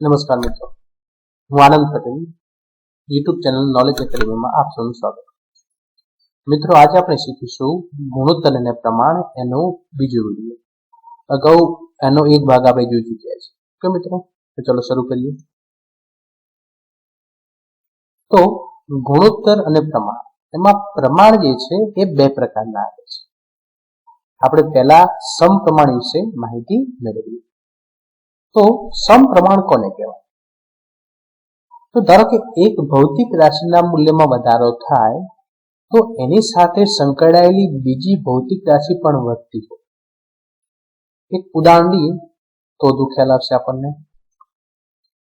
નમસ્કાર મિત્રો. હું Anand Patel YouTube channel knowledge એકેડમીમાં આપ સૌનું સ્વાગત મિત્રો, આજે આપણે શીખીશું ગુણોત્તર અને પ્રમાણ એનો બીજો વીડિયો. અગાઉ એનો એક ભાગ આપણે જોઈ ચૂક્યા છે. કે મિત્રો? તો ચલો શરૂ કરીએ. તો ગુણોત્તર અને પ્રમાણ. એમાં પ્રમાણ જે છે એ બે પ્રકારના આવે છે. આપણે પહેલા સમપ્રમાણ વિશે માહિતી મેળવીએ. તો સમપ્રમાણ કોને કહેવાય? તો ધારો કે એક ભૌતિક રાશિના મૂલ્યમાં વધારો થાય, તો એની સાથે સંકળાયેલી બીજી ભૌતિક રાશિ પણ વધતી હોય. એક ઉદાહરણ લઈએ, તો વધુ ખ્યાલ આવશે આપણને.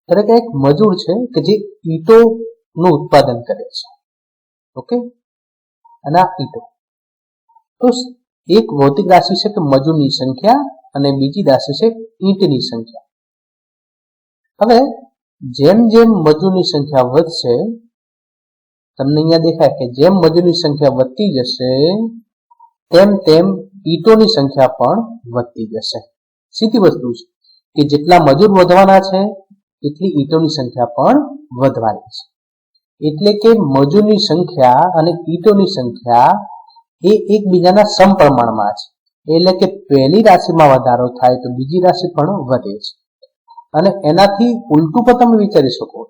ધારો કે એક મજૂર છે કે જે ઈંટોનું ઉત્પાદન કરે છે. ઓકે? અને આ ઈંટો. તો એક ભૌતિક રાશિ છે કે મજૂરની સંખ્યા અને બીજી રાશિ છે ઈંટની સંખ્યા. હવે જેમ જેમ મજૂરની સંખ્યા વધશે, તમને અહીંયા દેખાય કે જેમ મજૂરની સંખ્યા વધતી જશે, તેમ તેમ ઈંટોની સંખ્યા પણ વધતી જશે. સીધી વસ્તુ છે કે જેટલા મજૂર વધવાના છે, એટલી ઈંટોની સંખ્યા પણ વધવાની છે. એટલે કે મજૂરની સંખ્યા અને ઈંટોની સંખ્યા એ એકબીજાના સમપ્રમાણમાં છે. એટલે કે પહેલી રાશિમાં વધારો થાય તો બીજી રાશિ પણ વધે છે. અને એનાથી ઉલટું પણ તમે વિચારી શકો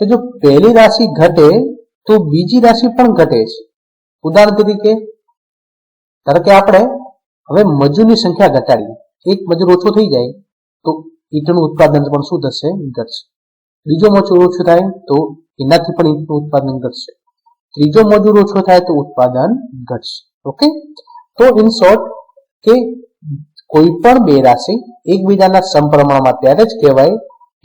કે જો પહેલી રાશિ ઘટે, તો બીજી રાશિ પણ ઘટે છે. ઉદાહરણ તરીકે, ધારો કે આપણે હવે મજૂરની સંખ્યા ઘટાડી, એક મજૂર ઓછો થઈ જાય, તો ઈંટનું ઉત્પાદન પણ શું થશે? ઘટશે. બીજો મજૂર ઓછો થાય, તો એનાથી પણ ઈંટનું ઉત્પાદન ઘટશે. ત્રીજો મજૂર ઓછો થાય, તો ઉત્પાદન ઘટશે. ઓકે? તો ઇન શોર્ટ, કે કોઈ પણ બે રાશિ એકબીજાના સમપ્રમાણમાં ત્યારે જ કહેવાય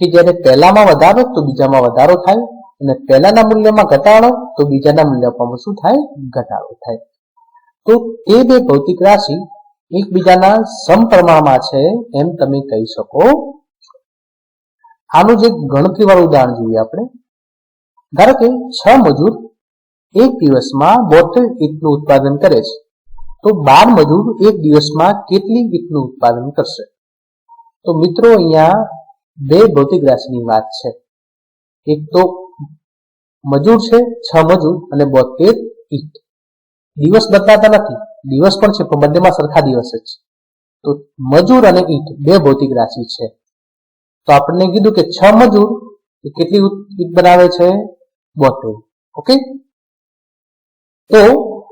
કે જ્યારે પહેલામાં વધારો તો બીજામાં વધારો થાય અને પહેલાના મૂલ્યમાં ઘટાડો તો બીજાના મૂલ્યમાં શું થાય? ઘટાડો થાય. તો તે બે ભૌતિક રાશિ એકબીજાના સમપ્રમાણમાં છે એમ તમે કહી શકો. આનું જે ગણતરી વાળું ઉદાહરણ જોઈએ આપણે. ધારો કે છ મજૂર એક દિવસમાં બોતેર ઈંટનું ઉત્પાદન કરે છે. તો બાર મજૂર એક દિવસમાં કેટલી ઈંટનું ઉત્પાદન કરશે? તો મિત્રો, અહીંયા બે ભૌતિક રાશિની વાત છે. એક તો મજૂર છે, છ મજૂર અને બોતેર ઈંટ. દિવસ બદલાતા નથી, દિવસ પણ છે, પણ બંનેમાં સરખા દિવસ જ. છે તો મજૂર અને ઈંટ બે ભૌતિક રાશિ છે. તો આપણને કીધું કે છ મજૂર એ કેટલી ઈંટ બનાવે છે? બોતેર. ઓકે? તો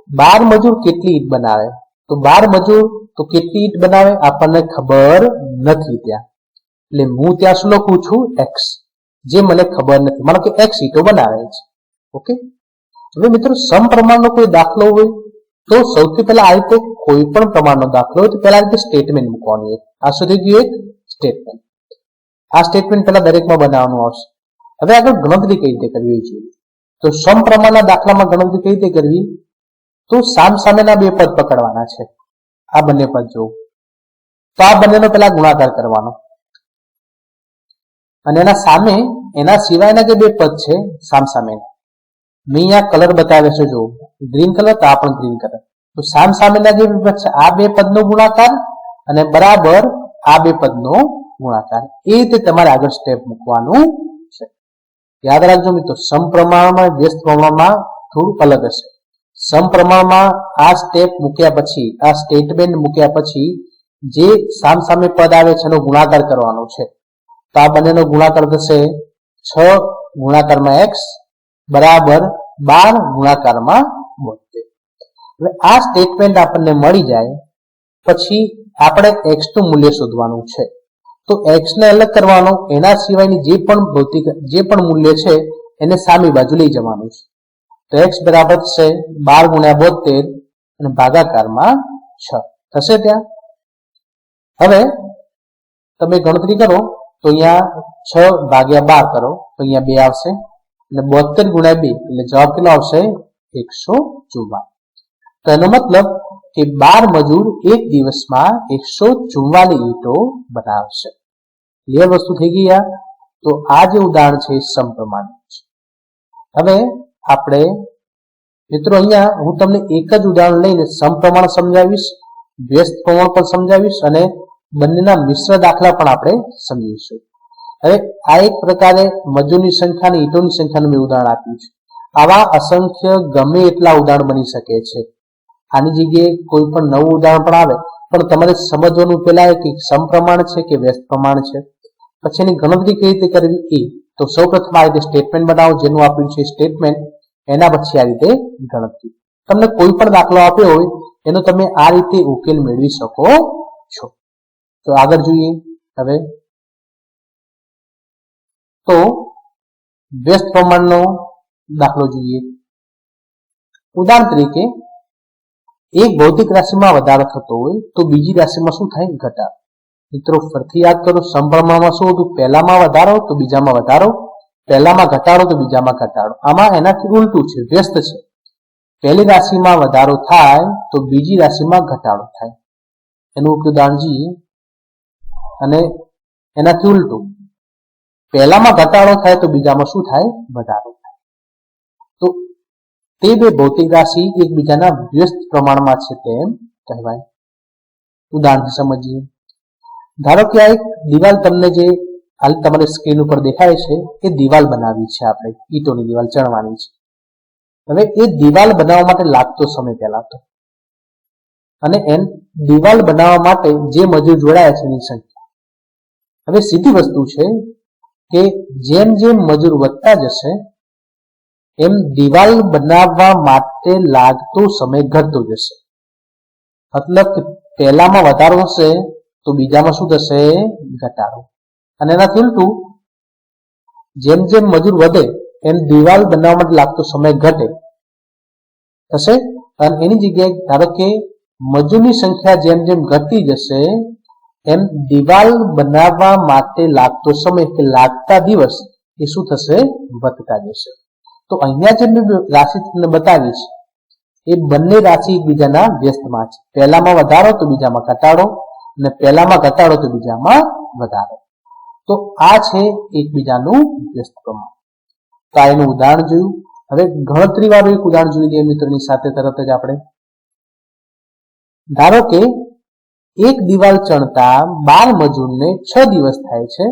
બાર મજૂર કેટલી ઈટ બનાવે? તો બાર મજૂર તો કેટલી ઈટ બનાવે? આપણને ખબર નથી ત્યાં. એટલે હું ત્યાં શું લખું છું? એક્સ જે મને ખબર નથી. માનો કે એક્સ ઈટો બનાવે છે. ઓકે હવે મિત્રો, સમપ્રમાણનો કોઈ દાખલો હોય, તો સૌથી પહેલા આ રીતે કોઈ પણ પ્રમાણનો દાખલો હોય, તો પહેલા આ રીતે સ્ટેટમેન્ટ મૂકવાનું હોય. આ સુધી ગયું એક સ્ટેટમેન્ટ આ સ્ટેટમેન્ટ પહેલા દરેકમાં બનાવવાનું આવશે. હવે આગળ ગણતરી કઈ રીતે કરવી જોઈએ તો સમપ્રમાણના દાખલામાં ગણતરી કઈ રીતે કરવી? તો સામ સામેના બે પદ પકડવાના છે. આ બંને પદ જો તો આ બંનેનો પેલા ગુણાકાર કરવાનો. અને એના સામે, એના સિવાયના જે બે પદ છે, સામ સામે. મેં અહીંયા કલર બતાવે છે જો ગ્રીન કલર તો આ પણ ગ્રીન કલર તો સામ સામેના જે પદ છે, આ બે પદનો ગુણાકાર અને બરાબર આ બે પદનો ગુણાકાર. એ રીતે તમારે આગળ સ્ટેપ મૂકવાનું છે. યાદ રાખજો મિત્રો, સમપ્રમાણમાં, વ્યસ્ત પ્રમાણમાં થોડું અલગ હશે. સમપ્રમાણમાં આ સ્ટેપ મૂક્યા પછી, આ સ્ટેટમેન્ટ મૂક્યા પછી જે સામ સામે પદ આવે છે એનો ગુણાકાર કરવાનો છે. તો આ બંનેનો ગુણાકાર થશે છ ગુણાકારમાં એક્સ બરાબર બાર ગુણાકારમાં બોતેર. હવે આ સ્ટેટમેન્ટ આપણને મળી જાય, પછી આપણે એક્સનું મૂલ્ય શોધવાનું છે. તો એક્સ ને અલગ કરવાનો, એના સિવાયની જે પણ ભૌતિક, જે પણ મૂલ્ય છે એને સામી બાજુ લઈ જવાનું છે. તો એક્સ બરાબર છે બાર ગુણ્યા બોતેર અને ભાગાકારમાં છ. થશે ત્યાં? હવે તમે ગણતરી કરો, તો અહીંયા છ ભાગ્યા બાર કરો, તો અહીંયા બે આવશે. અને બોતેર ગુણ્યા બે, એટલે જવાબ કેટલો આવશે? એકસો ચુમ્માલીસ તો એનો મતલબ કે બાર મજૂર એક દિવસમાં એકસો ચુમ્માલીસ ઈંટો બનાવશે. ક્લિયર વસ્તુ થઈ ગઈ આ? તો આ જે ઉદાહરણ છે સમપ્રમાણ છે. હવે આપણે મિત્રો અહીંયા હું તમને એક જ ઉદાહરણ લઈને સમપ્રમાણ સમજાવીશ, વ્યસ્ત પ્રમાણ પણ સમજાવીશ અને બંનેના મિશ્ર દાખલા પણ આપણે સમજીશું. હવે આ એક પ્રકારે મજૂરની સંખ્યા અને ઈંટોની સંખ્યાનું મેં ઉદાહરણ આપ્યું છે. આવા અસંખ્ય ગમે એટલા ઉદાહરણ બની શકે છે. આની જગ્યાએ કોઈ પણ નવું ઉદાહરણ પણ આવે, પણ તમારે સમજવાનું પેલા કે સમપ્રમાણ છે કે વ્યસ્ત પ્રમાણ છે. પછી એની ગણતરી કઈ રીતે કરવી એ તો સૌ પ્રથમ આ રીતે સ્ટેટમેન્ટ બનાવો, જેનું આપ્યું છે સ્ટેટમેન્ટ એના પછી આ રીતે ગણતરી. તમને કોઈ પણ દાખલો આપ્યો હોય, એનો તમે આ રીતે ઉકેલ મેળવી શકો છો. તો આગળ જોઈએ, હવે. તો વ્યસ્ત પ્રમાણનો દાખલો જોઈએ. ઉદાહરણ તરીકે, એક ભૌતિક રાશિમાં વધારો થતો હોય, તો બીજી રાશિમાં શું થાય? ઘટાડો. મિત્રો, ફરીથી યાદ કરો સમપ્રમાણમાં શું હતું? પહેલામાં વધારો તો બીજામાં વધારો, પહેલામાં ઘટાડો તો બીજામાં ઘટાડો. આમાં એનાથી ઉલટું છે, વ્યસ્ત છે. પહેલી રાશિમાં વધારો થાય તો બીજી રાશિમાં ઘટાડો થાય. એનું ઉદાહરણ અને એનાથી ઉલટું. પહેલામાં ઘટાડો થાય તો બીજામાં શું થાય? વધારો થાય. તો તે બે ભૌતિક રાશિ એકબીજાના વ્યસ્ત પ્રમાણમાં છે તેમ કહેવાય. ઉદાહરણ સમજીએ. ધારો કે આ એક દિવાલ તમને જે હાલ તમારી સ્ક્રીન ઉપર દેખાય છે, એ દિવાલ બનાવી છે આપણે, ઈટોની દિવાલ ચણવાની છે. હવે એ દિવાલ બનાવવા માટે લાગતો સમય પહેલા તો. અને એન દિવાલ બનાવવા માટે જે મજૂર જોડાયા છે એની સંખ્યા. હવે સીધી વસ્તુ છે કે જેમ જેમ મજૂર વધતા જશે, એમ દિવાલ બનાવવા માટે લાગતો સમય ઘટતો જશે. મતલબ કે પહેલામાં વધારો હશે તો બીજામાં શું થશે? ઘટાડો. અને એનાથી ઉલટું જેમ જેમ મજૂર વધે, એમ દિવાલ બનાવવા માટે લાગતો સમય ઘટે. થશે? અને એની જગ્યાએ ધારો કે મજૂરની સંખ્યા જેમ જેમ ઘટતી જશે, એમ દિવાલ બનાવવા માટે લાગતો સમય કે લાગતા દિવસ એ શું થશે? વધતા જશે. તો અહીંયા જે મેં રાશિ તમને બતાવી છે એ બંને રાશિ એકબીજાના વ્યસ્તમાં છે. પહેલામાં વધારો તો બીજામાં ઘટાડો. અને પહેલામાં ઘટાડો તો બીજામાં વધારો. તો આ છે એકબીજાનું વ્યસ્ત પ્રમાણ. તો આ એનું ઉદાહરણ જોયું. હવે ગણતરી વાળું એક ઉદાહરણ જોઈ લઈએ મિત્રોની સાથે તરત જ આપણે. ધારો કે એક દિવાલ ચણતા બાર મજૂરને છ દિવસ થાય છે,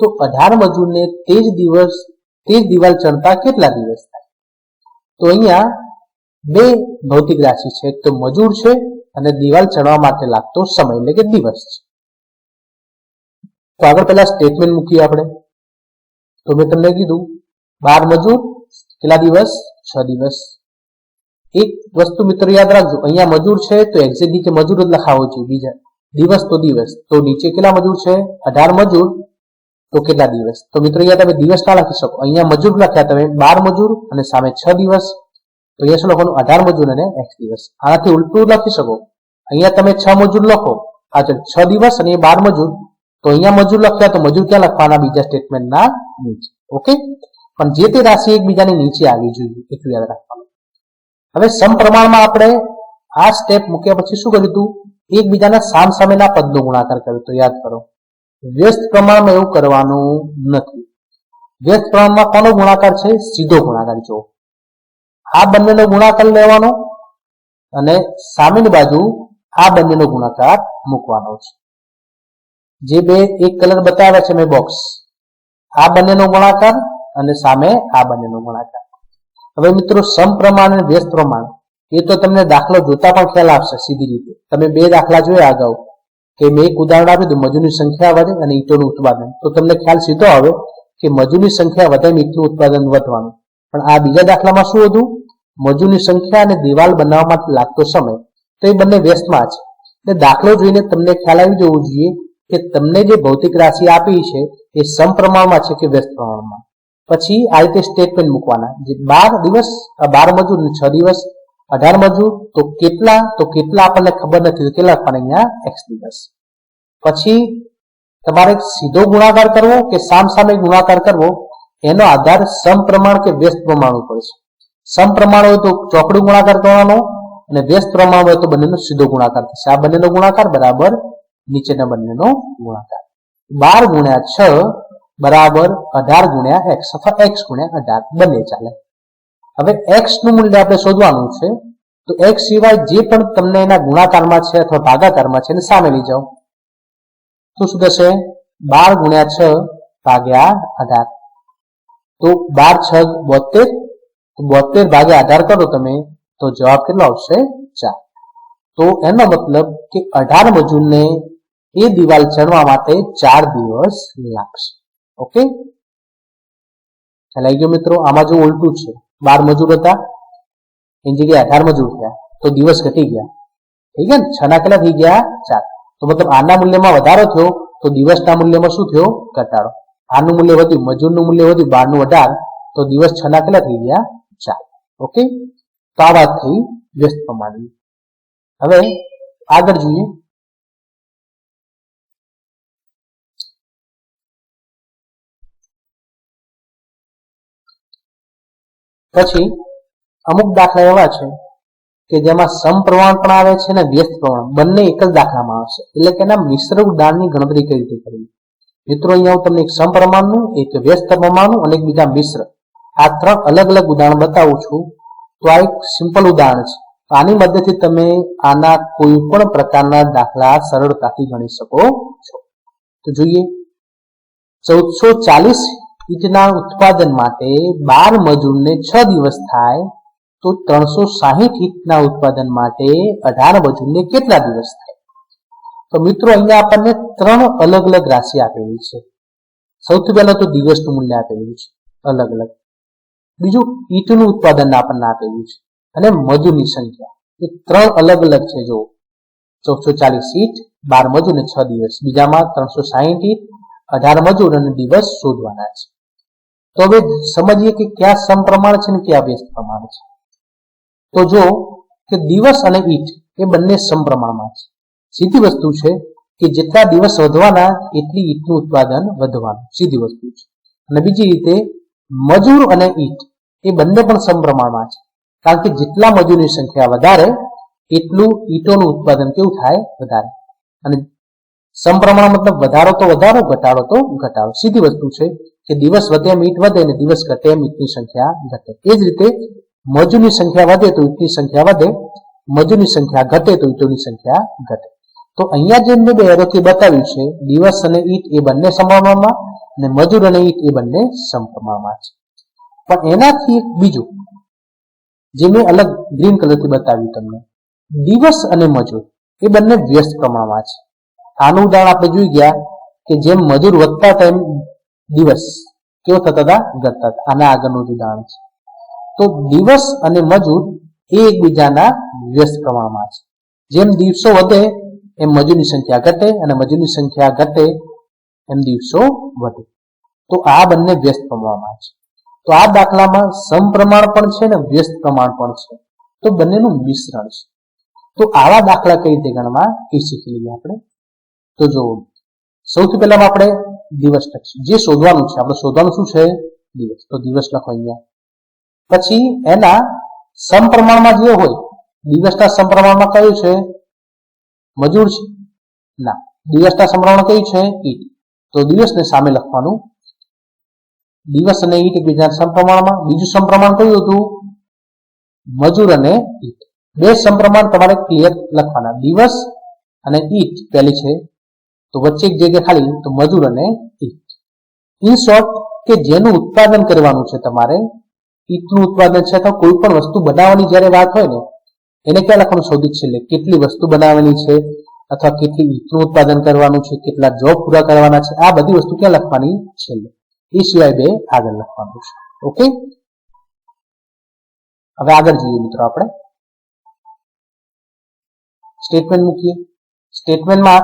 તો અઢાર મજૂરને તે જ દિવસ તે જ દિવાલ ચણતા કેટલા દિવસ થાય? તો અહીંયા બે ભૌતિક રાશિ છે. એક તો મજૂર છે અને દિવાલ ચણવા માટે લાગતો સમય, એટલે કે દિવસ છે. તો આગળ પહેલા સ્ટેટમેન્ટ મૂકીએ આપણે. તો મેં તમને કીધું, બાર મજૂર, કેટલા દિવસ? છ દિવસ. એક વસ્તુ મિત્રો યાદ રાખજો, અહીંયા મજૂર છે તો એક્ઝેક્ટ નીચે મજૂર જ લખાવો છે, બીજા. દિવસ તો દિવસ. તો નીચે કેટલા મજૂર છે? અઢાર મજૂર. તો કેટલા દિવસ? તો મિત્રો અહીંયા તમે દિવસ ના લખી શકો. અહીંયા મજૂર લખ્યા તમે બાર મજૂર અને સામે છ દિવસ. તો શું લખવાનું અઢાર મજૂર અને એક્સ દિવસ. આનાથી ઉલટું લખી શકો. અહીંયા તમે છ મજૂર લખો. આ છ દિવસ અને બાર મજૂર. તો અહીંયા મજૂર લખ્યા તો મજૂર ક્યાં લખવાના? બીજા સ્ટેટમેન્ટના નીચે. ઓકે? પણ જે તે રાશિ એકબીજાની નીચે આવી જોઈએ. એટલું યાદ રાખવાનું. હવે સમપ્રમાણમાં આપણે આ સ્ટેપ મૂક્યા પછી શું કર્યું હતું? એકબીજાના સામ સામેના પદનો ગુણાકાર કર્યો તો યાદ કરો. વ્યસ્ત પ્રમાણમાં એવું કરવાનું નથી. વ્યસ્ત પ્રમાણમાં કોનો ગુણાકાર છે? સીધો ગુણાકાર. જો આ બંનેનો ગુણાકાર લેવાનો અને સામેની બાજુ આ બંનેનો ગુણાકાર મૂકવાનો છે. જે બે એક કલર બતાવ્યા છે મેં બોક્સ આ બંનેનો ગુણાકાર અને સામે આ બંનેનો ગુણાકાર. હવે મિત્રો સમપ્રમાણ અને વ્યસ્ત પ્રમાણ એ તો તમને દાખલો જોતા પણ ખ્યાલ આવશે સીધી રીતે. તમે બે દાખલા જોયા અગાઉ કે મેં એક ઉદાહરણ આપ્યું હતું, મજૂરની સંખ્યા વધે અને ઈંટોનું ઉત્પાદન. તો તમને ખ્યાલ સીધો આવે કે મજૂરની સંખ્યા વધે ઈંટનું ઉત્પાદન વધવાનું. પણ આ બીજા દાખલામાં શું હતું? મજૂરની સંખ્યા અને દિવાલ બનાવવા માટે લાગતો સમય, તો એ બંને વ્યસ્તમાં છે. એટલે દાખલો જોઈને તમને ખ્યાલ આવી જવું જોઈએ કે તમને જે ભૌતિક રાશિ આપી છે, એ સમપ્રમાણમાં છે કે વ્યસ્ત પ્રમાણમાં. પછી આ રીતે સ્ટેટમેન્ટ મૂકવાના, જે બાર દિવસ બાર મજૂર છ દિવસ, અઢાર મજૂર, તો કેટલા તો કેટલા આપણને ખબર નથી, તો કેટલા લખવાના અહીંયા એક્સ દિવસ. પછી તમારે સીધો ગુણાકાર કરવો કે સામ સામે ગુણાકાર કરવો, એનો આધાર સમપ્રમાણ કે વ્યસ્ત પ્રમાણ ઉપર છે સમપ્રમાણ હોય તો ચોકડું ગુણાકાર કરવાનો અને વ્યસ્ત પ્રમાણ હોય તો બંનેનો સીધો ગુણાકાર થશે. આ બંનેનો ગુણાકાર બરાબર નીચેના બંનેનો ગુણાકાર. બાર ગુણ્યા છ બરાબર અઢાર ગુણ્યા એક્સ અથવા એક્સ ગુણ્યા અઢાર. બંને ચાલે. હવે એક્સનું મૂલ્ય આપણે શોધવાનું છે. તો એક્સ સિવાય જે પણ તમને એના ગુણાકારમાં છે અથવા ભાગાકારમાં છે એને સામે લઈ જાઓ. તો શું થશે? બાર ગુણ્યા છ ભાગ્યા અઢાર. તો બાર છ બોતેર બોતેર ભાગે અઢાર કરો તમે, તો જવાબ કેટલો આવશે? ચાર. તો એનો મતલબ કે અઢાર મજૂરને એ દિવાલ ચણવા માટે ચાર દિવસ લાગશે. ઓકે? ખ્યાલ ગયો મિત્રો? આમાં જો ઉલટું છે. બાર મજૂર હતા. એની જગ્યાએ અઢાર મજૂર થયા. તો દિવસ ઘટી ગયા. ઠીક છે ને? છ ના કેટલા થઈ ગયા? ચાર. તો મતલબ આના મૂલ્યમાં વધારો થયો, તો દિવસના મૂલ્યમાં શું થયો? ઘટાડો. આનું મૂલ્ય વધ્યું, મજૂરનું મૂલ્ય વધ્યું, બારનું અઢાર. તો દિવસ છ ના કેટલા થઈ ગયા? ચાર ઓકે? તો વ્યસ્ત પ્રમાણની. હવે આગળ જોઈએ. પછી અમુક દાખલા એવા છે કે જેમાં સમપ્રમાણ પણ આવે છે અને વ્યસ્ત પ્રમાણ. બંને એક જ દાખલામાં આવશે. એટલે કે એના મિશ્ર ઉદાહરણની ગણતરી કઈ રીતે કરવી? મિત્રો, અહીંયા હું તમને એક સમપ્રમાણનું, એક વ્યસ્ત પ્રમાણનું અને એક બીજા મિશ્ર આ ત્રણ અલગ અલગ ઉદાહરણ બતાવું છું. તો આ એક સિમ્પલ ઉદાહરણ છે. આની મદદથી તમે આના કોઈ પણ પ્રકારના દાખલા સરળતાથી ગણી શકો છો. તો જોઈએ. ચૌદસો ચાલીસ ઈંટના ઉત્પાદન માટે બાર મજૂરને છ દિવસ થાય તો ત્રણસો સાહીઠ ઈંટના ઉત્પાદન માટે અઢાર મજૂરને કેટલા દિવસ થાય? તો મિત્રો, અહીંયા આપણને ત્રણ અલગ અલગ રાશિ આપેલી છે. સૌથી પહેલા તો દિવસનું મૂલ્ય આપેલું છે. અલગ અલગ. બીજું ઈંટનું ઉત્પાદન આપણને આપેલું છે. અને મજૂરની સંખ્યા. એ ત્રણ અલગ અલગ છે જો ચૌદસો ચાલીસ ઈંટ, બાર મજૂર અને છ દિવસ. બીજામાં ત્રણસો સાહીઠ ઈંટ, અઢાર મજૂર અને દિવસ શોધવાના છે. તો હવે સમજીએ કે ક્યાં સમપ્રમાણ છે ને ક્યાં વ્યસ્ત પ્રમાણ છે. તો જો કે દિવસ અને ઈંટ એ બંને સમપ્રમાણમાં છે. સીધી વસ્તુ છે કે જેટલા દિવસ વધવાના, એટલી ઈંટનું ઉત્પાદન વધવાનું. સીધી વસ્તુ છે. અને બીજી રીતે મજૂર અને ઈંટ, એ બંને પણ સમપ્રમાણમાં છે. કારણ કે જેટલા મજૂરની સંખ્યા વધારે, એટલું ઈંટોનું ઉત્પાદન કેવું થાય? વધારે. અને સમપ્રમાણ મતલબ વધારો તો વધારો, ઘટાડો તો ઘટાડો. સીધી વસ્તુ છે કે દિવસ વધે એમ ઈંટ વધે અને દિવસ ઘટે એમ ઈટની સંખ્યા ઘટે. એ જ રીતે મજૂરની સંખ્યા વધે તો ઈટની સંખ્યા વધે, મજૂરની સંખ્યા ઘટે તો ઈટોની સંખ્યા ઘટે. તો અહીંયા જે મેં બે એરોથી બતાવ્યું છે, દિવસ અને ઈંટ એ બંને સમપ્રમાણમાં અને મજૂર અને ઈંટ એ બંને સમપ્રમાણમાં છે. પણ એનાથી એક બીજું, જે મેં અલગ ગ્રીન કલરથી બતાવ્યું તમને, દિવસ અને મજૂર એ બંને વ્યસ્ત પ્રમાણમાં છે. આનું ઉદાહરણ આપણે જોઈ ગયા કે જેમ મજૂર વધતા તેમ દિવસ કેવો થતા હતા? ઘટતા હતા. આના આગળનું ઉદાહરણ છે. તો દિવસ અને મજૂર એ એકબીજાના વ્યસ્ત પ્રમાણમાં છે. જેમ દિવસો વધે એમ મજૂરની સંખ્યા ઘટે અને મજૂરની સંખ્યા ઘટે એમ દિવસો વધે. તો આ બંને વ્યસ્ત પ્રમાણમાં છે. તો આ દાખલામાં સમપ્રમાણ પણ છે ને વ્યસ્ત પ્રમાણ પણ છે. તો બંનેનું મિશ્રણ છે. તો આવા દાખલા કઈ રીતે ગણવા? એ શીખી લઈએ આપણે. તો જો સૌથી પહેલા આપણે દિવસ લખીશું. જે શોધવાનું છે. આપણે શોધવાનું શું છે? દિવસ. તો દિવસ લખો અહીંયા. પછી એના સમપ્રમાણમાં જે હોય, દિવસના સમપ્રમાણમાં કયું છે? મજૂર છે? ના. દિવસના સમરણ કઈ છે? ઈટ. તો દિવસને સામે લખવાનું. દિવસ અને ઈટ એકબીજા સમપ્રમાણમાં. બીજું સમપ્રમાણ કયું હતું? મજૂર અને ઈટ. બે સમપ્રમાણ તમારે ક્લિયર લખવાના. દિવસ અને ઈટ પહેલી છે. તો વચ્ચે એક જગ્યા ખાલી. તો મજૂર અને ઈટ. ઇન શોર્ટ કે જેનું ઉત્પાદન કરવાનું છે તમારે, ઈટનું ઉત્પાદન છે અથવા કોઈ પણ વસ્તુ બનાવવાની જ્યારે વાત હોય ને એને ક્યાં લખવાનું સૌથી છેલ્લે કેટલી વસ્તુ બનાવવાની છે અથવા કેટલી ઈટનું ઉત્પાદન કરવાનું છે, કેટલા જોબ પૂરા કરવાના છે, આ બધી વસ્તુ ક્યાં લખવાની છેલ્લે એ સિવાય બે આગળ લખવાનું છે. ઓકે હવે આગળ જઈએ મિત્રો આપણે. સ્ટેટમેન્ટ મૂકીએ. સ્ટેટમેન્ટમાં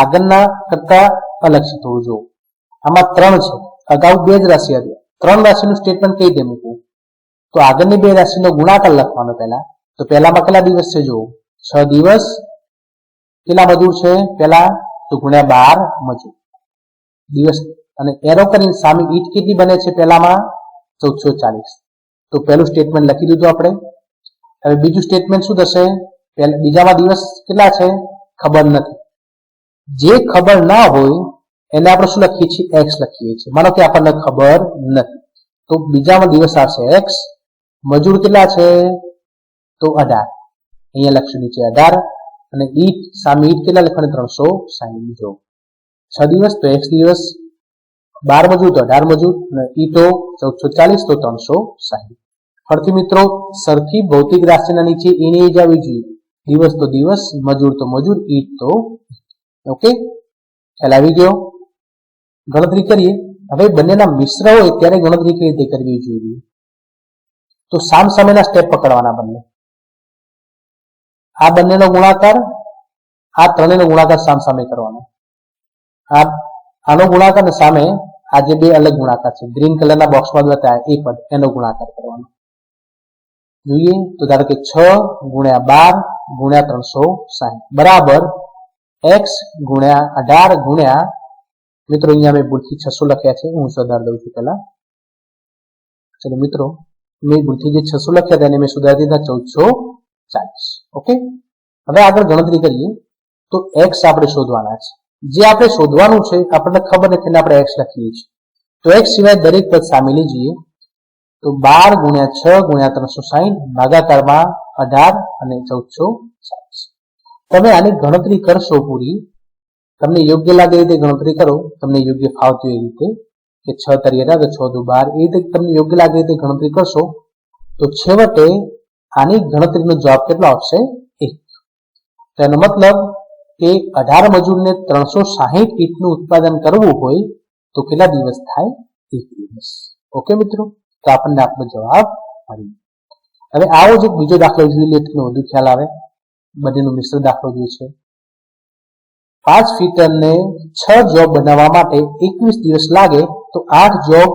આગળના કરતા અલગ છે. થોડું જોવું આમાં ત્રણ છે. અગાઉ બે જ રાશિ હતી. ત્રણ રાશિનું સ્ટેટમેન્ટ કઈ રીતે મૂકવું? તો આગળની બે રાશિનો ગુણાકાર લખવાનો પહેલા તો પહેલામાં કેટલા દિવસ છે જો છ દિવસ. કેટલા મજૂર છે? પહેલા તો ગુણ્યા બાર મજૂર દિવસ અને એરો કરીને સામે ઈટ કેટલી બને છે પહેલામાં? ચૌદસો ચાલીસ. તો પહેલું સ્ટેટમેન્ટ લખી દીધું આપણે. હવે બીજું સ્ટેટમેન્ટ શું થશે? બીજામાં દિવસ કેટલા છે? ખબર નથી. જે ખબર ના હોય, એને આપણે શું લખીએ છીએ? એક્સ લખીએ છીએ. માનો કે આપણને ખબર નથી. તો બીજામાં દિવસ આવશે એક્સ મજૂર કેટલા છે? તો અઢાર અહીંયા લખશું નીચે અઢાર અને ઈટ સામે ઈટ કેટલા લખવાના? ત્રણસો સાહીઠ. જો છ દિવસ તો એક દિવસ, બાર મજૂર તો અઢાર મજૂર અને ઈટો ચૌદસો ચાલીસ તો ત્રણસો સાહીઠ. ફરતી મિત્રો, સરખી ભૌતિક રાશિના નીચે એને જ આવી જોઈએ. દિવસ તો દિવસ, મજૂર તો મજૂર ઈટ તો ઓકે? ખ્યાલ આવી ગયો? ગણતરી કરીએ. હવે બંનેના મિશ્ર હોય ત્યારે ગણતરી કઈ રીતે કરવી જોઈએ? તો સામ સામેના સ્ટેપ પકડવાના બંને. આ બંનેનો ગુણાકાર, આ ત્રણેયનો ગુણાકાર સામ સામે કરવાનો. આ, આનો ગુણાકાર ને સામે આ જે બે અલગ ગુણાકાર છે, ગ્રીન કલરના બોક્સમાં બતાવ્યા એ પદ એનો ગુણાકાર કરવાનો. જોઈએ તો ધારો કે છ ગુણ્યા બાર ગુણ્યા ત્રણસો સાહીઠ. બરાબર એક્સ ગુણ્યા અઢાર ગુણ્યા, મિત્રો અહીંયા મેં ભૂલથી છસો લખ્યા છે, હું સુધાર દઉં છું પેલા ચલો મિત્રો, મેં ભૂલથી જે છસો લખ્યા હતા એને મેં સુધારી દીધા, ચૌદસો ચાલીસ. ઓકે હવે આગળ ગણતરી કરીએ. તો એક્સ આપણે શોધવાના છે. જે આપણે શોધવાનું છે, આપણને ખબર નથી, એટલે આપણે એક્સ લખીએ છીએ. તો એક્સ સિવાય દરેક પદ સામેલી જઈએ તો બાર ગુણ્યા છ ગુણ્યા ત્રણસો સાહીઠ ભાગાકારમાં અઢાર અને ચૌદસો ચાલીસ. તમે આની ગણતરી કરશો પૂરી. તમને યોગ્ય લાગે એ રીતે ગણતરી કરો. તમને યોગ્ય ફાવતી એ રીતે કે છ તરિયેલા તો છ દુ બાર. એ રીતે તમને યોગ્ય લાગે એ રીતે ગણતરી કરશો. તો છેવટે આની ગણતરીનો જવાબ કેટલો આવશે? એક. તો એનો મતલબ કે અઢાર મજૂરને ત્રણસો સાહીઠ ઈંટનું ઉત્પાદન કરવું હોય તો કેટલા દિવસ થાય? એક દિવસ. ઓકે મિત્રો? તો આપણને આપણો જવાબ મળી હવે આવો જ એક બીજો દાખલો જોઈએ, એટલો વધુ ખ્યાલ આવે. બંનેનો મિશ્ર દાખલો જોઈએ છે. પાંચ ફીટરને છ જોબ બનાવવા માટે એકવીસ દિવસ લાગે, તો આઠ જોબ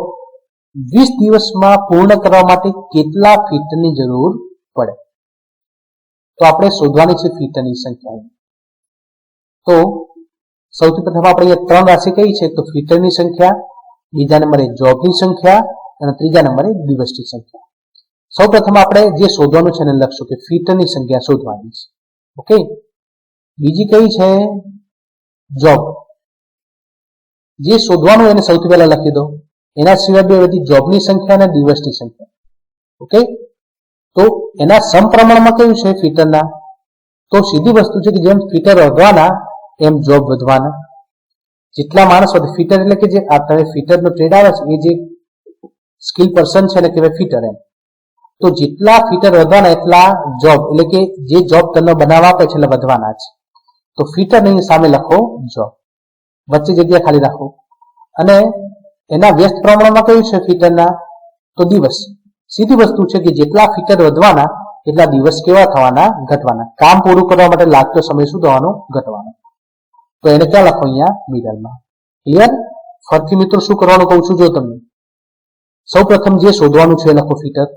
વીસ દિવસમાં પૂર્ણ કરવા માટે કેટલા ફીટરની જરૂર પડે. તો આપણે શોધવાની છે ફીટરની સંખ્યા. તો સૌથી પ્રથમ આપણે અહીંયા ત્રણ રાશિ કઈ છે? તો ફીટરની સંખ્યા, બીજા નંબરે જોબની સંખ્યા અને ત્રીજા નંબરે દિવસની સંખ્યા. સૌ પ્રથમ આપણે જે શોધવાનું છે એને લખશું કે ફીટરની સંખ્યા શોધવાની છે. ઓકે? બીજી કઈ છે? જોબ. જે શોધવાનું એને સૌથી પહેલા લખી દો. એના સિવાય બે બધી જોબની સંખ્યા અને દિવસની સંખ્યા. ઓકે? તો એના સમપ્રમાણમાં કયું છે ફીટરના? તો સીધી વસ્તુ છે કે જેમ ફીટર વધવાના, એમ જોબ વધવાના. જેટલા માણસો ફીટર એટલે કે જે તમે ફીટરનો ટ્રેડ આવે છે, એ જે સ્કિલ પર્સન છે એને કહેવાય ફીટર એમ. તો જેટલા ફીટર વધવાના, એટલા જોબ એટલે કે જે જોબ તમને બનાવવા આપે છે, એટલે વધવાના છે તો ફિટરની સામે લખો જોબ વચ્ચે જગ્યા ખાલી રાખો. અને એના વ્યસ્ત પ્રમાણમાં કયું છે ફીટરના? તો દિવસ. સીધી વસ્તુ છે કે જેટલા ફીટર વધવાના, એટલા દિવસ કેવા થવાના? ઘટવાના. કામ પૂરું કરવા માટે લાગતો સમય શું થવાનો? ઘટવાનો. તો એને ક્યાં લખો અહીંયા? મિડલમાં ક્લિયર ફરીથી મિત્રો શું કરવાનું કહું છું જો તમને. સૌ પ્રથમ જે શોધવાનું છે લખો ફીટર.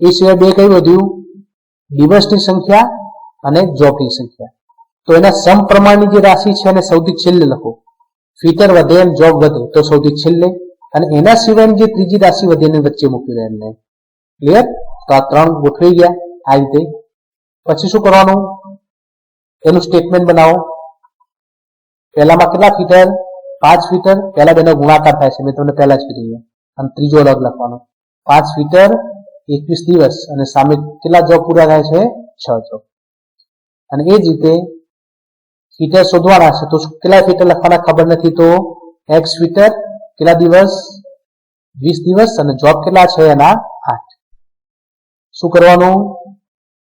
એ સિવાય બે કઈ વધ્યું? દિવસની સંખ્યા અને જોબની સંખ્યા. તો એના સમપ્રમાણની જે રાશિ છે એને સૌથી છેલ્લે લખો. ફીટર વધે એમ જોબ વધે. તો સૌથી છેલ્લે અને એના સિવાયની જે ત્રીજી રાશિ વધે એની વચ્ચે મૂકી દે એમને. ક્લિયર તો આ ત્રણ ગોઠવી ગયા. આ રીતે. પછી શું કરવાનું? એનું સ્ટેટમેન્ટ બનાવો. પહેલામાં કેટલા ફીટર પાંચ ફીટર પહેલા બેનો ગુણાકાર થાય છે. મેં તમને પહેલા જ કીધું અને ત્રીજો અલગ લખવાનો. પાંચ ફીટર એકવીસ દિવસ. અને સામે કેટલા જોબ પૂરા થાય છે? છ જોબ અને એ જ રીતે ફીટર શોધવાના છે. તો કેટલા ફીટર લખવાના ખબર નથી તો? એક્સ ફીટર કેટલા દિવસ? વીસ દિવસ અને જોબ કેટલા છે એના? આઠ. શું કરવાનું?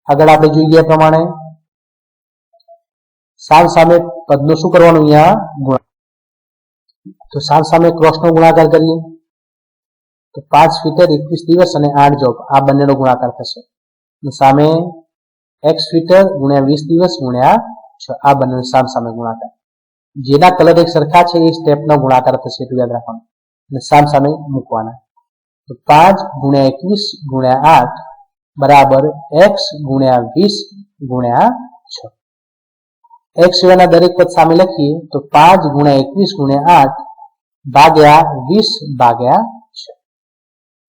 આગળ આપણે જોઈ ગયા પ્રમાણે. સામ સામે પદનું શું કરવાનું અહીંયા? ગુણા તો સામ સામે ક્રોસનો ગુણાકાર કરીએ. તો પાંચ ફીટર એકવીસ દિવસ અને આઠ જોબ આ બંનેનો ગુણાકાર થશે. સામે એક્સ ફીટર ગુણ્યા વીસ દિવસ ગુણ્યા છ. આ બંને સામ સામે ગુણાકાર. જેના કલર એક સરખા છે, એ સ્ટેપનો ગુણાકાર થશે, એટલું યાદ રાખવાનું. અને સામ સામે મૂકવાના. તો પાંચ ગુણ્યા એકવીસ ગુણ્યા આઠ બરાબર એક્સ ગુણ્યા વીસ ગુણ્યા છ. એક્સ સિવાયના દરેક પદ સામે લખીએ, તો પાંચ ગુણ્યા એકવીસ ગુણ્યા આઠ ભાગ્યા વીસ ભાગ્યા છ.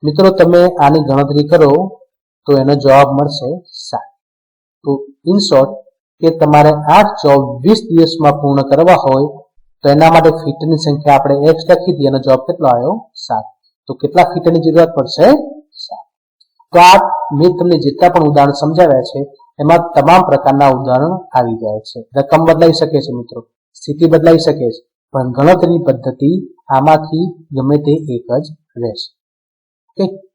મિત્રો, તમે આની ગણતરી કરો, તો એનો જવાબ મળશે સાત. તો ઇન શોર્ટ કે તમારે આ જોબ વીસ દિવસમાં પૂર્ણ કરવા હોય, તો એના માટે ફિટની સંખ્યા આપણે એક્સ લખી દઈએ એનો જવાબ કેટલો આવ્યો? સાત. તો કેટલા ફિટની જરૂરત પડશે? સાત. તો આ મેં તમને જેટલા પણ ઉદાહરણ સમજાવ્યા છે, એમાં તમામ પ્રકારના ઉદાહરણ આવી જાય છે. રકમ બદલાઈ શકે છે મિત્રો. સ્થિતિ બદલાઈ શકે છે. પણ ગણતરીની પદ્ધતિ આમાંથી ગમે તે એક જ રહેશે. ઓકે?